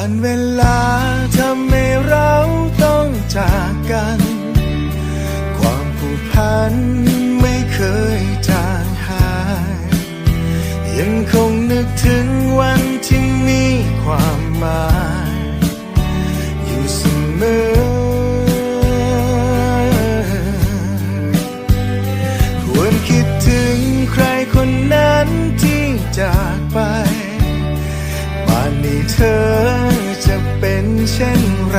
การเวลาทำให้เราต้องจากกัน ความผูกพันไม่เคยจางหาย ยังคงนึกถึงวันที่มีความหมาย อยู่เสมอ ควรคิดถึงใครคนนั้นที่จากไปป่านนี้เธอ เช่นไร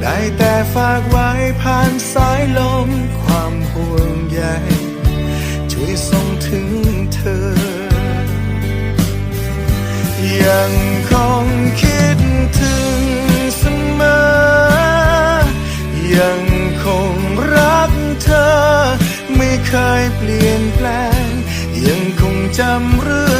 ได้แต่ฝากไว้ผ่านสายลมความห่วงใยช่วยส่งถึงเธอ ยังคงคิดถึงเสมอ ยังคงรักเธอ ไม่เคยเปลี่ยนแปลง ยังคงจำเรื่อง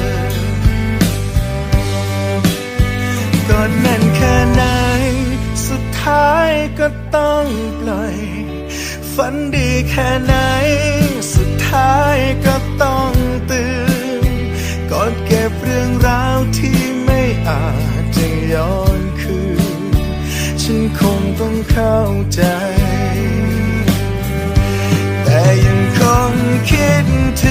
ก็ต้องปล่อย ฝันดีแค่ไหน สุดท้ายก็ต้องตื่นกอดเก็บเรื่องราวที่ไม่อาจจะย้อนคืน ฉันคงต้องเข้าใจ แต่ยังคงคิดถึง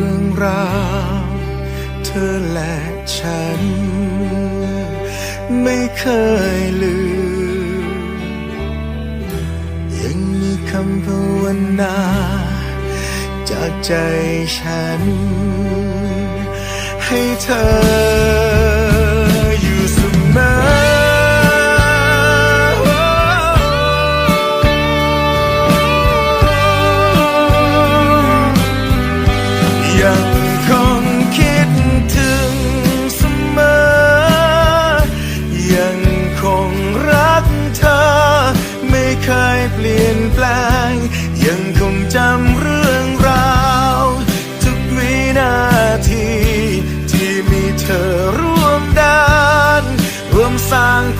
ง ราวเธอและฉัน ไม่เคยลืม ยังมีคำภาวนา จากใจฉัน ให้เธอ